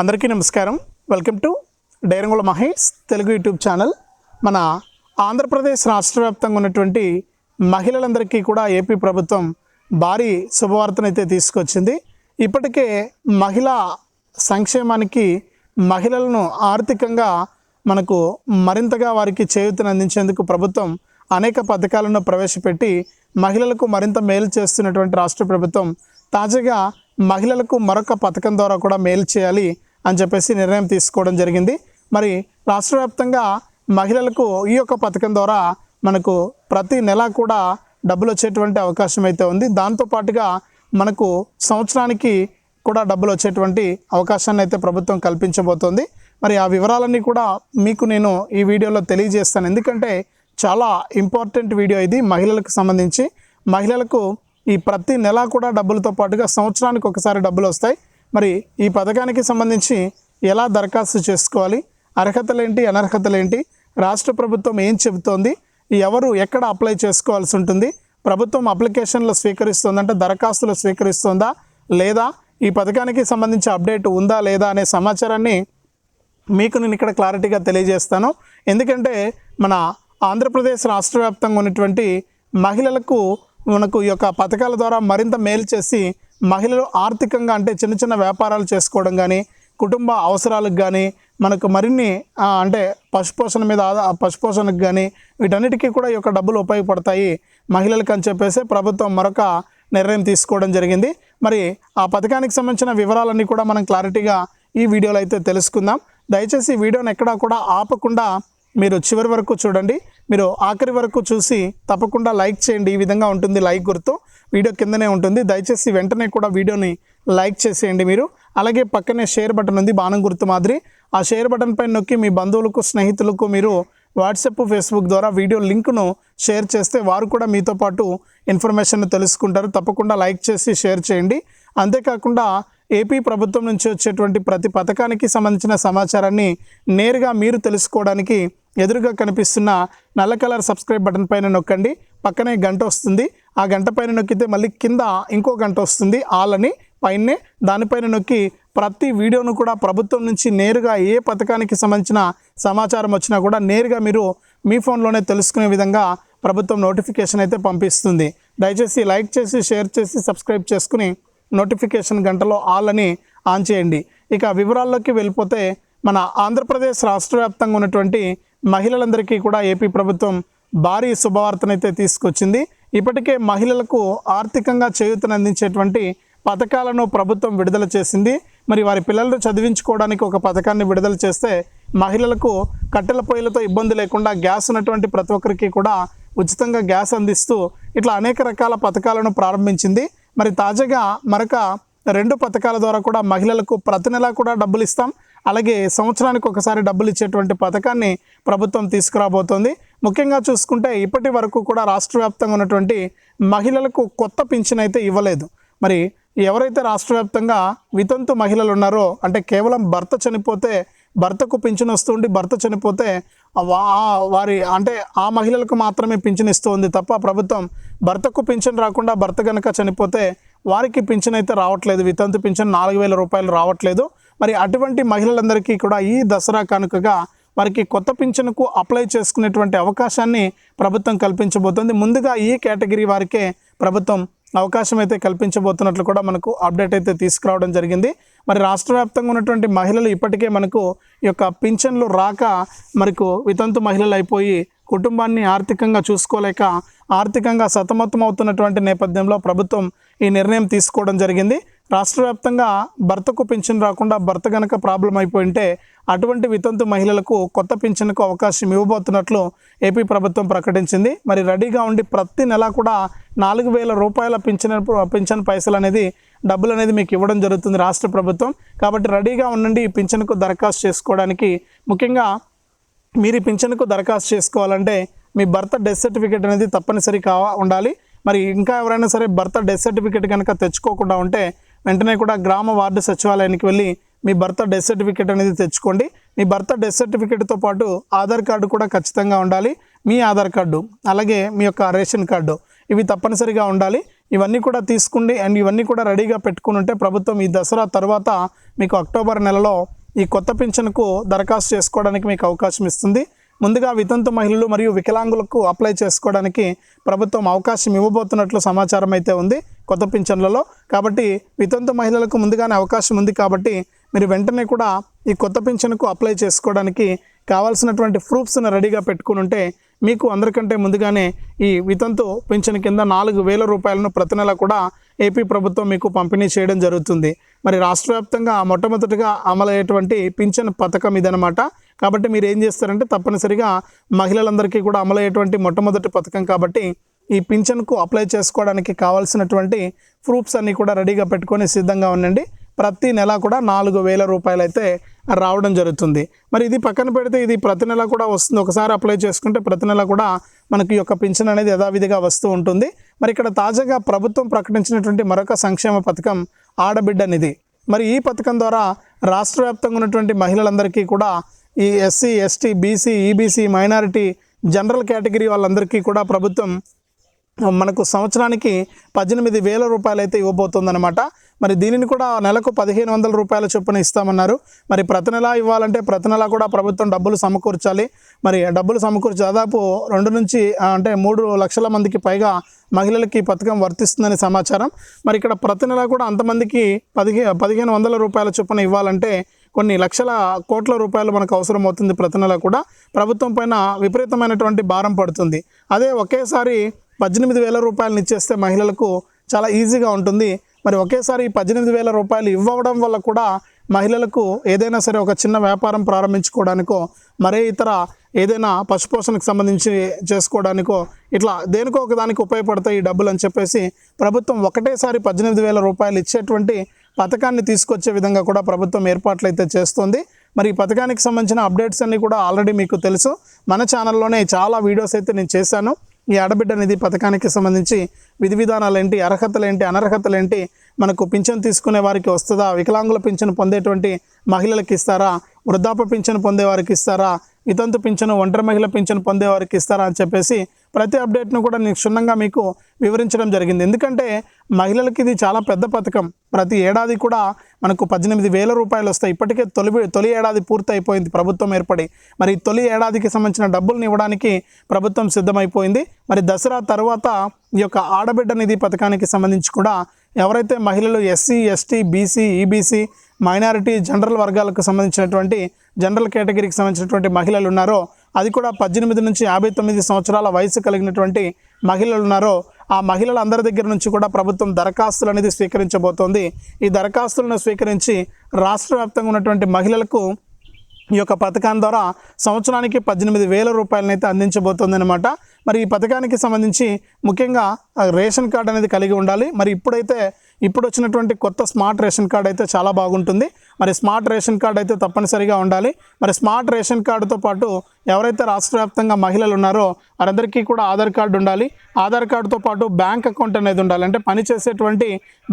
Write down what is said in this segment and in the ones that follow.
అందరికీ నమస్కారం. Welcome to డైరంగుల మహేష్ తెలుగు యూట్యూబ్ ఛానల్. మన ఆంధ్రప్రదేశ్ రాష్ట్ర వ్యాప్తంగా ఉన్నటువంటి మహిళలందరికీ కూడా ఏపీ ప్రభుత్వం భారీ శుభవార్తనైతే తీసుకొచ్చింది. ఇప్పటికే మహిళా సంక్షేమానికి మహిళలను ఆర్థికంగా మనకు మరింతగా వారికి చేయూతను అందించేందుకు ప్రభుత్వం అనేక పథకాలను ప్రవేశపెట్టి మహిళలకు మరింత మేలు చేస్తున్నటువంటి రాష్ట్ర ప్రభుత్వం తాజాగా మహిళలకు మరొక పథకం ద్వారా కూడా మేలు చేయాలి అని చెప్పేసి నిర్ణయం తీసుకోవడం జరిగింది. మరి రాష్ట్ర వ్యాప్తంగా మహిళలకు ఈ యొక్క పథకం ద్వారా మనకు ప్రతి నెల కూడా డబ్బులు వచ్చేటువంటి అవకాశం అయితే ఉంది. దాంతోపాటుగా మనకు సంవత్సరానికి కూడా డబ్బులు వచ్చేటువంటి అవకాశాన్ని అయితే ప్రభుత్వం కల్పించబోతోంది. మరి ఆ వివరాలన్నీ కూడా మీకు నేను ఈ వీడియోలో తెలియజేస్తాను. ఎందుకంటే చాలా ఇంపార్టెంట్ వీడియో ఇది మహిళలకు సంబంధించి. మహిళలకు ఈ ప్రతి నెల కూడా డబ్బులతో పాటుగా సంవత్సరానికి ఒకసారి డబ్బులు వస్తాయి. మరి ఈ పథకానికి సంబంధించి ఎలా దరఖాస్తు చేసుకోవాలి? అర్హతలేంటి అనర్హతలేంటి? రాష్ట్ర ప్రభుత్వం ఏం చెబుతోంది? ఎవరు ఎక్కడ అప్లై చేసుకోవాల్సి ఉంటుంది? ప్రభుత్వం అప్లికేషన్లు స్వీకరిస్తుందంటే దరఖాస్తులు స్వీకరిస్తుందా లేదా? ఈ పథకానికి సంబంధించి అప్డేట్ ఉందా లేదా అనే సమాచారాన్ని మీకు నేను ఇక్కడ క్లారిటీగా తెలియజేస్తాను. ఎందుకంటే మన ఆంధ్రప్రదేశ్ రాష్ట్ర వ్యాప్తంగా ఉన్నటువంటి మహిళలకు మనకు ఈ యొక్క పథకాల ద్వారా మరింత మేలు చేసి మహిళలు ఆర్థికంగా అంటే చిన్న చిన్న వ్యాపారాలు చేసుకోవడం కానీ కుటుంబ అవసరాలకు కానీ మనకు మరిన్ని అంటే పశుపోషణ మీద ఆదా పశుపోషణకు కానీ వీటన్నిటికీ కూడా ఈ యొక్క డబ్బులు ఉపయోగపడతాయి. మహిళలకు అని చెప్పేసి ప్రభుత్వం మరొక నిర్ణయం తీసుకోవడం జరిగింది. మరి ఆ పథకానికి సంబంధించిన వివరాలన్నీ కూడా మనం క్లారిటీగా ఈ వీడియోలో అయితే తెలుసుకుందాం. దయచేసి వీడియోని ఎక్కడా కూడా ఆపకుండా మీరు చివరి వరకు చూడండి. మీరు ఆఖరి వరకు చూసి తప్పకుండా లైక్ చేయండి. ఈ విధంగా ఉంటుంది లైక్ గుర్తు. వీడియో కిందనే ఉంటుంది. దయచేసి వెంటనే కూడా వీడియోని లైక్ చేసేయండి మీరు. అలాగే పక్కనే షేర్ బటన్ ఉంది బాణం గుర్తు మాదిరి. ఆ షేర్ బటన్ పైన నొక్కి మీ బంధువులకు స్నేహితులకు మీరు వాట్సాప్ ఫేస్బుక్ ద్వారా వీడియో లింక్ను షేర్ చేస్తే వారు కూడా మీతో పాటు ఇన్ఫర్మేషన్ తెలుసుకుంటారు. తప్పకుండా లైక్ చేసి షేర్ చేయండి. అంతేకాకుండా ఏపీ ప్రభుత్వం నుంచి వచ్చేటువంటి ప్రతి పథకానికి సంబంధించిన సమాచారాన్ని నేరుగా మీరు తెలుసుకోవడానికి ఎదురుగా కనిపిస్తున్న నల్ల కలర్ సబ్స్క్రైబ్ బటన్ పైన నొక్కండి. పక్కనే గంట వస్తుంది. ఆ గంట పైన నొక్కితే మళ్ళీ కింద ఇంకో గంట వస్తుంది. ఆల్ అని పైనే దానిపైన నొక్కి ప్రతి వీడియోను కూడా ప్రభుత్వం నుంచి నేరుగా ఏ పథకానికి సంబంధించిన సమాచారం వచ్చినా కూడా నేరుగా మీరు మీ ఫోన్లోనే తెలుసుకునే విధంగా ప్రభుత్వం నోటిఫికేషన్ అయితే పంపిస్తుంది. దయచేసి లైక్ చేసి షేర్ చేసి సబ్స్క్రైబ్ చేసుకుని నోటిఫికేషన్ గంటలో ఆల్ అని ఆన్ చేయండి. ఇక వివరాల్లోకి వెళ్ళిపోతే మన ఆంధ్రప్రదేశ్ రాష్ట్ర వ్యాప్తంగా ఉన్నటువంటి మహిళలందరికీ కూడా ఏపీ ప్రభుత్వం భారీ శుభవార్తనైతే తీసుకొచ్చింది. ఇప్పటికే మహిళలకు ఆర్థికంగా చేయూతను అందించేటువంటి పథకాలను ప్రభుత్వం విడుదల చేసింది. మరి వారి పిల్లలను చదివించుకోవడానికి ఒక పథకాన్ని విడుదల చేస్తే మహిళలకు కట్టెల పొయ్యిలతో ఇబ్బంది లేకుండా గ్యాస్ ఉన్నటువంటి ప్రతి ఒక్కరికి కూడా ఉచితంగా గ్యాస్ అందిస్తూ ఇట్లా అనేక రకాల పథకాలను ప్రారంభించింది. మరి తాజాగా మరొక రెండు పథకాల ద్వారా కూడా మహిళలకు ప్రతి నెలా కూడా డబ్బులు ఇస్తాం. అలాగే సంవత్సరానికి ఒకసారి డబ్బులు ఇచ్చేటువంటి పథకాన్ని ప్రభుత్వం తీసుకురాబోతోంది. ముఖ్యంగా చూసుకుంటే ఇప్పటి వరకు కూడా రాష్ట్ర వ్యాప్తంగా ఉన్నటువంటి మహిళలకు కొత్త పింఛన్ అయితే ఇవ్వలేదు. మరి ఎవరైతే రాష్ట్ర వ్యాప్తంగా వితంతు మహిళలు ఉన్నారో అంటే కేవలం భర్త చనిపోతే భర్తకు పింఛన్ వస్తుండి భర్త చనిపోతే వా- వారి అంటే ఆ మహిళలకు మాత్రమే పింఛన్ ఇస్తుంది తప్ప ప్రభుత్వం భర్తకు పింఛన్ రాకుండా భర్త కనుక చనిపోతే వారికి పింఛన్ అయితే రావట్లేదు. వితంతు పింఛన్ నాలుగు వేల రూపాయలు రావట్లేదు. మరి అటువంటి మహిళలందరికీ కూడా ఈ దసరా కానుకగా వారికి కొత్త పింఛన్కు అప్లై చేసుకునేటువంటి అవకాశాన్ని ప్రభుత్వం కల్పించబోతోంది. ముందుగా ఈ కేటగిరీ వారికే ప్రభుత్వం అవకాశం అయితే కల్పించబోతున్నట్లు కూడా మనకు అప్డేట్ అయితే తీసుకురావడం జరిగింది. మరి రాష్ట్ర వ్యాప్తంగా ఉన్నటువంటి మహిళలు ఇప్పటికే మనకు ఈ యొక్క పింఛన్లు రాక మనకు వితంతు మహిళలు అయిపోయి కుటుంబాన్ని ఆర్థికంగా చూసుకోలేక ఆర్థికంగా సతమతం అవుతున్నటువంటి నేపథ్యంలో ప్రభుత్వం ఈ నిర్ణయం తీసుకోవడం జరిగింది. రాష్ట్ర వ్యాప్తంగా భర్తకు పింఛన్ రాకుండా భర్త గనక ప్రాబ్లం అయిపోయి ఉంటే అటువంటి వితంతు మహిళలకు కొత్త పింఛన్కు అవకాశం ఇవ్వబోతున్నట్లు ఏపీ ప్రభుత్వం ప్రకటించింది. మరి రెడీగా ఉండి ప్రతి నెల కూడా నాలుగు వేల రూపాయల పింఛన్ పింఛన్ పైసలు అనేది డబ్బులు అనేది మీకు ఇవ్వడం జరుగుతుంది రాష్ట్ర ప్రభుత్వం. కాబట్టి రెడీగా ఉండండి ఈ పింఛన్కు దరఖాస్తు చేసుకోవడానికి. ముఖ్యంగా మీరు ఈ పింఛన్కు దరఖాస్తు చేసుకోవాలంటే మీ భర్త డెత్ సర్టిఫికేట్ అనేది తప్పనిసరి కావా ఉండాలి. మరి ఇంకా ఎవరైనా సరే భర్త డెత్ సర్టిఫికేట్ కనుక తెచ్చుకోకుండా ఉంటే వెంటనే కూడా గ్రామ వార్డు సచివాలయానికి వెళ్ళి మీ భర్త డెత్ సర్టిఫికేట్ అనేది తెచ్చుకోండి. మీ భర్త డెత్ సర్టిఫికేట్తో పాటు ఆధార్ కార్డు కూడా ఖచ్చితంగా ఉండాలి. మీ ఆధార్ కార్డు అలాగే మీ యొక్క రేషన్ కార్డు ఇవి తప్పనిసరిగా ఉండాలి. ఇవన్నీ కూడా తీసుకుండి అండ్ ఇవన్నీ కూడా రెడీగా పెట్టుకుని ఉంటే ప్రభుత్వం ఈ దసరా తర్వాత మీకు అక్టోబర్ నెలలో ఈ కొత్త పింఛన్కు దరఖాస్తు చేసుకోవడానికి మీకు అవకాశం ఇస్తుంది. ముందుగా వితంతు మహిళలు మరియు వికలాంగులకు అప్లై చేసుకోవడానికి ప్రభుత్వం అవకాశం ఇవ్వబోతున్నట్లు సమాచారం అయితే ఉంది. కొత్త పింఛన్లలో. కాబట్టి వితంతు మహిళలకు ముందుగానే అవకాశం ఉంది కాబట్టి మీరు వెంటనే కూడా ఈ కొత్త పింఛన్కు అప్లై చేసుకోవడానికి కావాల్సినటువంటి ప్రూఫ్స్ను రెడీగా పెట్టుకుని ఉంటే మీకు అందరికంటే ముందుగానే ఈ వితంతు పింఛన్ కింద నాలుగు వేల రూపాయలను ప్రతి నెల కూడా ఏపీ ప్రభుత్వం మీకు పంపిణీ చేయడం జరుగుతుంది. మరి రాష్ట్ర వ్యాప్తంగా మొట్టమొదటిగా అమలయ్యేటువంటి పింఛన్ పథకం ఇదనమాట కాబట్టి మీరు ఏం చేస్తారంటే తప్పనిసరిగా మహిళలందరికీ కూడా అమలయ్యేటువంటి మొట్టమొదటి పథకం కాబట్టి ఈ పింఛన్కు అప్లై చేసుకోవడానికి కావాల్సినటువంటి ప్రూఫ్స్ అన్నీ కూడా రెడీగా పెట్టుకొని సిద్ధంగా ఉండండి. ప్రతి నెల కూడా నాలుగు వేల రూపాయలు అయితే రావడం జరుగుతుంది. మరి ఇది పక్కన పెడితే ఇది ప్రతి నెల కూడా వస్తుంది. ఒకసారి అప్లై చేసుకుంటే ప్రతి నెల కూడా మనకి ఈ యొక్క పింఛన్ అనేది యథావిధిగా వస్తూ ఉంటుంది. మరి ఇక్కడ తాజాగా ప్రభుత్వం ప్రకటించినటువంటి మరొక సంక్షేమ పథకం ఆడబిడ్డ నిధి. మరి ఈ పథకం ద్వారా రాష్ట్ర వ్యాప్తంగా ఉన్నటువంటి మహిళలందరికీ కూడా ఈ SC ST BC EBC minority general category వాళ్ళందరికీ కూడా ప్రభుత్వం మనకు సంవత్సరానికి పద్దెనిమిది వేల రూపాయలు అయితే ఇవ్వబోతుందన్నమాట. మరి దీనిని కూడా నెలకు పదిహేను వందల రూపాయల చొప్పున ఇస్తామన్నారు. మరి ప్రతి నెల ఇవ్వాలంటే ప్రతి నెల కూడా ప్రభుత్వం డబ్బులు సమకూర్చాలి. మరి డబ్బులు సమకూర్చి దాదాపు రెండు నుంచి అంటే మూడు లక్షల మందికి పైగా మహిళలకి ఈ పథకం వర్తిస్తుందని సమాచారం. మరి ఇక్కడ ప్రతి నెల కూడా అంతమందికి పదిహే పదిహేను వందల రూపాయల చొప్పున ఇవ్వాలంటే కొన్ని లక్షల కోట్ల రూపాయలు మనకు అవసరం అవుతుంది ప్రతి నెల కూడా. ప్రభుత్వం పైన విపరీతమైనటువంటి భారం పడుతుంది. అదే ఒకేసారి పద్దెనిమిది వేల రూపాయలను ఇచ్చేస్తే మహిళలకు చాలా ఈజీగా ఉంటుంది. మరి ఒకేసారి ఈ పద్దెనిమిది వేల రూపాయలు ఇవ్వడం వల్ల కూడా మహిళలకు ఏదైనా సరే ఒక చిన్న వ్యాపారం ప్రారంభించుకోవడానికో మరే ఇతర ఏదైనా పశుపోషణకు సంబంధించి చేసుకోవడానికో ఇట్లా దేనికో ఒక దానికి ఉపయోగపడతాయి ఈ డబ్బులు అని చెప్పేసి ప్రభుత్వం ఒకటేసారి పద్దెనిమిది వేల రూపాయలు ఇచ్చేటువంటి పథకాన్ని తీసుకొచ్చే విధంగా కూడా ప్రభుత్వం ఏర్పాట్లు అయితే చేస్తుంది. మరి ఈ పథకానికి సంబంధించిన అప్డేట్స్ అన్నీ కూడా ఆల్రెడీ మీకు తెలుసు. మన ఛానల్లోనే చాలా వీడియోస్ అయితే నేను చేశాను. ఈ ఆడబిడ్డ నిధి పథకానికి సంబంధించి విధి విధానాలు ఏంటి అర్హతలు ఏంటి అనర్హతలు ఏంటి మనకు పింఛన్ తీసుకునే వారికి వస్తుందా వికలాంగుల పింఛను పొందేటువంటి మహిళలకు ఇస్తారా వృద్ధాప్య పింఛను పొందే వారికి ఇస్తారా వితంతు పింఛను ఒంటరి మహిళ పింఛను పొందే వారికి ఇస్తారా అని చెప్పేసి ప్రతి అప్డేట్ను కూడా నేను క్షుణ్ణంగా మీకు వివరించడం జరిగింది. ఎందుకంటే మహిళలకి ఇది చాలా పెద్ద పథకం. ప్రతి ఏడాది కూడా మనకు పద్దెనిమిది వేల రూపాయలు వస్తాయి. ఇప్పటికే తొలి తొలి ఏడాది పూర్తి అయిపోయింది ప్రభుత్వం ఏర్పడి. మరి తొలి ఏడాదికి సంబంధించిన డబ్బులను ఇవ్వడానికి ప్రభుత్వం సిద్ధమైపోయింది. మరి దసరా తర్వాత ఈ యొక్క ఆడబిడ్డ నిధి పథకానికి సంబంధించి కూడా ఎవరైతే మహిళలు SC ST BC EBC minority general వర్గాలకు సంబంధించినటువంటి జనరల్ కేటగిరీకి సంబంధించినటువంటి మహిళలు ఉన్నారో అది కూడా పద్దెనిమిది నుంచి యాభై తొమ్మిది సంవత్సరాల వయసు కలిగినటువంటి మహిళలు ఉన్నారో ఆ మహిళలందరి దగ్గర నుంచి కూడా ప్రభుత్వం దరఖాస్తులు అనేది స్వీకరించబోతోంది. ఈ దరఖాస్తులను స్వీకరించి రాష్ట్ర వ్యాప్తంగా ఉన్నటువంటి మహిళలకు ఈ యొక్క పథకం ద్వారా సంవత్సరానికి పద్దెనిమిది వేల రూపాయలనైతే అందించబోతుంది అనమాట మరి ఈ పథకానికి సంబంధించి ముఖ్యంగా రేషన్ కార్డు అనేది కలిగి ఉండాలి. మరి ఇప్పుడైతే ఇప్పుడు వచ్చినటువంటి కొత్త స్మార్ట్ రేషన్ కార్డు అయితే చాలా బాగుంటుంది. మరి స్మార్ట్ రేషన్ కార్డ్ అయితే తప్పనిసరిగా ఉండాలి. మరి స్మార్ట్ రేషన్ కార్డుతో పాటు ఎవరైతే రాష్ట్ర వ్యాప్తంగా మహిళలు ఉన్నారో వారందరికీ కూడా ఆధార్ కార్డు ఉండాలి. ఆధార్ కార్డుతో పాటు బ్యాంక్ అకౌంట్ అనేది ఉండాలి. అంటే పనిచేసేటువంటి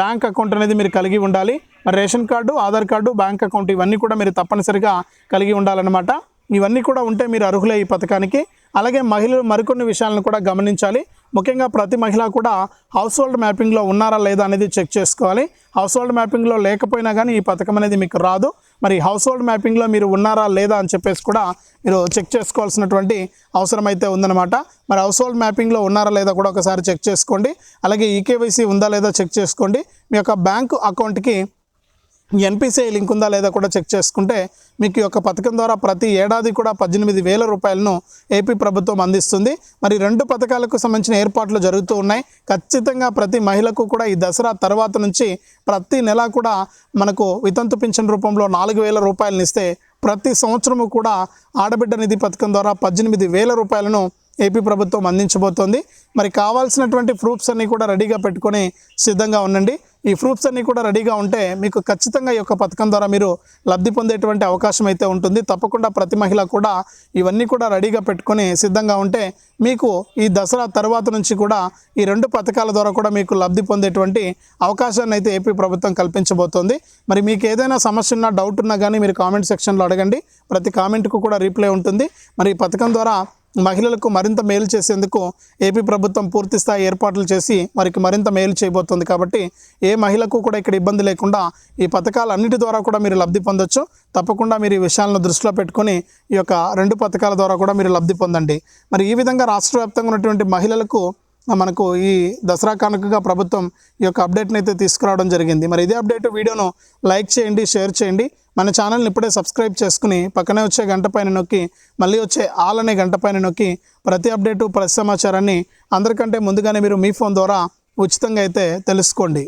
బ్యాంక్ అకౌంట్ అనేది మీరు కలిగి ఉండాలి. మరి ration card Aadhaar card bank account ఇవన్నీ కూడా మీరు తప్పనిసరిగా కలిగి ఉండాలన్నమాట. ఇవన్నీ కూడా ఉంటే మీరు అర్హులే ఈ పథకానికి. అలాగే మహిళలు మరికొన్ని విషయాలను కూడా గమనించాలి. ముఖ్యంగా ప్రతి మహిళ కూడా హౌస్ హోల్డ్ మ్యాపింగ్లో ఉన్నారా లేదా అనేది చెక్ చేసుకోవాలి. హౌస్ హోల్డ్ మ్యాపింగ్లో లేకపోయినా కానీ ఈ పథకం అనేది మీకు రాదు. మరి హౌస్ హోల్డ్ మ్యాపింగ్లో మీరు ఉన్నారా లేదా అని చెప్పేసి కూడా మీరు చెక్ చేసుకోవాల్సినటువంటి అవసరం అయితే ఉందన్నమాట. మరి హౌస్ హోల్డ్ మ్యాపింగ్లో ఉన్నారా లేదా కూడా ఒకసారి చెక్ చేసుకోండి. అలాగే ఈకేవైసీ ఉందా లేదా చెక్ చేసుకోండి. మీ యొక్క బ్యాంకు అకౌంట్కి ఎన్పిసిఐ లింక్ ఉందా లేదా కూడా చెక్ చేసుకుంటే మీకు ఈ యొక్క పథకం ద్వారా ప్రతి ఏడాది కూడా పద్దెనిమిది వేల రూపాయలను ఏపీ ప్రభుత్వం అందిస్తుంది. మరి రెండు పథకాలకు సంబంధించిన ఏర్పాట్లు జరుగుతూ ఉన్నాయి. ఖచ్చితంగా ప్రతి మహిళకు కూడా ఈ దసరా తర్వాత నుంచి ప్రతి నెల కూడా మనకు వితంతు పింఛన్ రూపంలో నాలుగు వేల రూపాయలను ఇస్తే ప్రతి సంవత్సరము కూడా ఆడబిడ్డ నిధి పథకం ద్వారా పద్దెనిమిది వేల రూపాయలను ఏపీ ప్రభుత్వం అందించబోతోంది. మరి కావాల్సినటువంటి ప్రూఫ్స్ అన్నీ కూడా రెడీగా పెట్టుకొని సిద్ధంగా ఉండండి. ఈ ప్రూఫ్స్ అన్నీ కూడా రెడీగా ఉంటే మీకు ఖచ్చితంగా ఈ యొక్క పథకం ద్వారా మీరు లబ్ధి పొందేటువంటి అవకాశం అయితే ఉంటుంది. తప్పకుండా ప్రతి మహిళ కూడా ఇవన్నీ కూడా రెడీగా పెట్టుకొని సిద్ధంగా ఉంటే మీకు ఈ దసరా తర్వాత నుంచి కూడా ఈ రెండు పథకాల ద్వారా కూడా మీకు లబ్ధి పొందేటువంటి అవకాశాన్ని అయితే ఏపీ ప్రభుత్వం కల్పించబోతోంది. మరి మీకు ఏదైనా సమస్య ఉన్నా డౌట్ ఉన్నా కానీ మీరు కామెంట్ సెక్షన్లో అడగండి. ప్రతి కామెంట్కు కూడా రీప్లై ఉంటుంది. మరి ఈ పథకం ద్వారా మహిళలకు మరింత మేలు చేసేందుకు ఏపీ ప్రభుత్వం పూర్తి స్థాయి ఏర్పాట్లు చేసి వారికి మరింత మేలు చేయబోతుంది కాబట్టి ఏ మహిళకు కూడా ఇక్కడ ఇబ్బంది లేకుండా ఈ పథకాలన్నిటి ద్వారా కూడా మీరు లబ్ధి పొందొచ్చు. తప్పకుండా మీరు ఈ విషయాలను దృష్టిలో పెట్టుకొని ఈ యొక్క రెండు పథకాల ద్వారా కూడా మీరు లబ్ధి పొందండి. మరి ఈ విధంగా రాష్ట్ర వ్యాప్తంగా ఉన్నటువంటి మహిళలకు మనకు ఈ దసరా కానుకగా ప్రభుత్వం ఈ యొక్క అప్డేట్ని అయితే తీసుకురావడం జరిగింది. మరి ఇదే అప్డేట్ వీడియోను లైక్ చేయండి షేర్ చేయండి. మన ఛానల్ని ఇప్పుడే సబ్స్క్రైబ్ చేసుకుని పక్కనే వచ్చే గంట పైన నొక్కి మళ్ళీ వచ్చే ఆల్ అనే గంట పైన నొక్కి ప్రతి అప్డేటు ప్రతి సమాచారాన్ని అందరికంటే ముందుగానే మీరు మీ ఫోన్ ద్వారా ఉచితంగా అయితే తెలుసుకోండి.